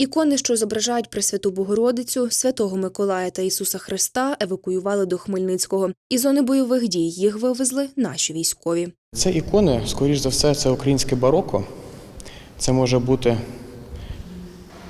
Ікони, що зображають Пресвяту Богородицю, Святого Миколая та Ісуса Христа, евакуювали до Хмельницького. Із зони бойових дій їх вивезли наші військові. Це ікони, скоріш за все, це українське бароко. Це може бути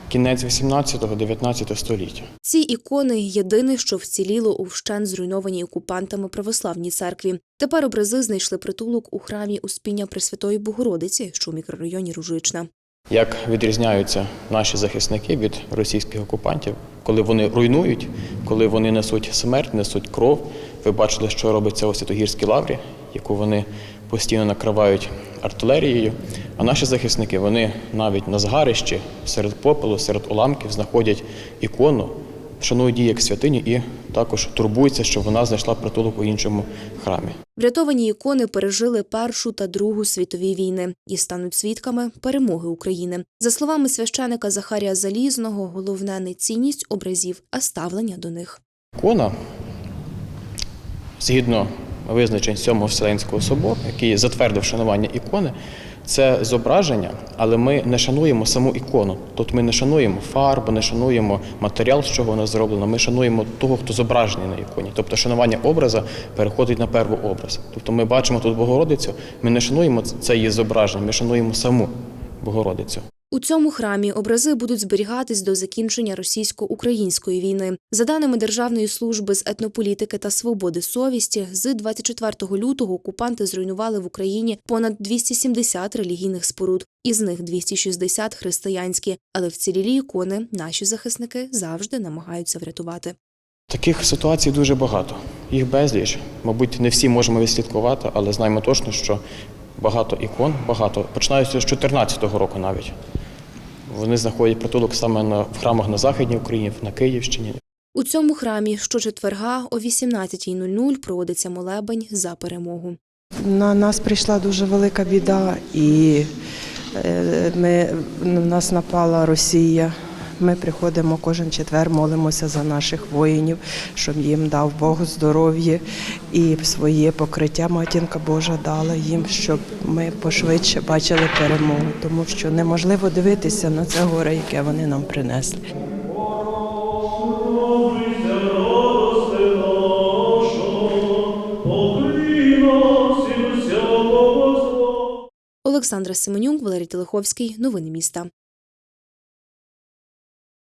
кінець 18-19 століття. Ці ікони єдине, що вціліло у вщент зруйнованій окупантами православній церкві. Тепер образи знайшли притулок у храмі Успіння Пресвятої Богородиці, що у мікрорайоні Ружична. Як відрізняються наші захисники від російських окупантів, коли вони руйнують, коли вони несуть смерть, несуть кров. Ви бачили, що робиться у Святогірській лаврі, яку вони постійно накривають артилерією. А наші захисники вони навіть на згарищі, серед попелу, серед уламків знаходять ікону, шанують її як святиню і також турбуються, щоб вона знайшла притулок у іншому храмі. Врятовані ікони пережили Першу та Другу світові війни і стануть свідками перемоги України. За словами священика Захарія Залізного, головне не цінність образів, а ставлення до них. Ікона, згідно визначень Сьомого Вселенського собору, який затвердив шанування ікони, це зображення, але ми не шануємо саму ікону. Тобто ми не шануємо фарбу, не шануємо матеріал, з чого вона зроблена. Ми шануємо того, хто зображений на іконі. Тобто шанування образа переходить на первий образ. Тобто ми бачимо тут Богородицю, ми не шануємо це її зображення, ми шануємо саму Богородицю. У цьому храмі образи будуть зберігатись до закінчення російсько-української війни. За даними Державної служби з етнополітики та свободи совісті, з 24 лютого окупанти зруйнували в Україні понад 270 релігійних споруд, із них 260 християнські. Але вцілілі ікони наші захисники завжди намагаються врятувати. Таких ситуацій дуже багато. Їх безліч. Мабуть, не всі можемо відслідкувати, але знаємо точно, що багато ікон, багато, починаючи з 2014 року навіть. Вони знаходять притулок саме на, в храмах на Західній Україні, на Київщині. У цьому храмі щочетверга о 18.00 проводиться молебень за перемогу. На нас прийшла дуже велика біда, і е, ми, на нас напала Росія. Ми приходимо кожен четвер, молимося за наших воїнів, щоб їм дав Бог здоров'я і своє покриття Матінка Божа дала їм, щоб ми пошвидше бачили перемогу, тому що неможливо дивитися на це горе, яке вони нам принесли. Олександра Семенюк, Валерій Телеховський. Новини міста.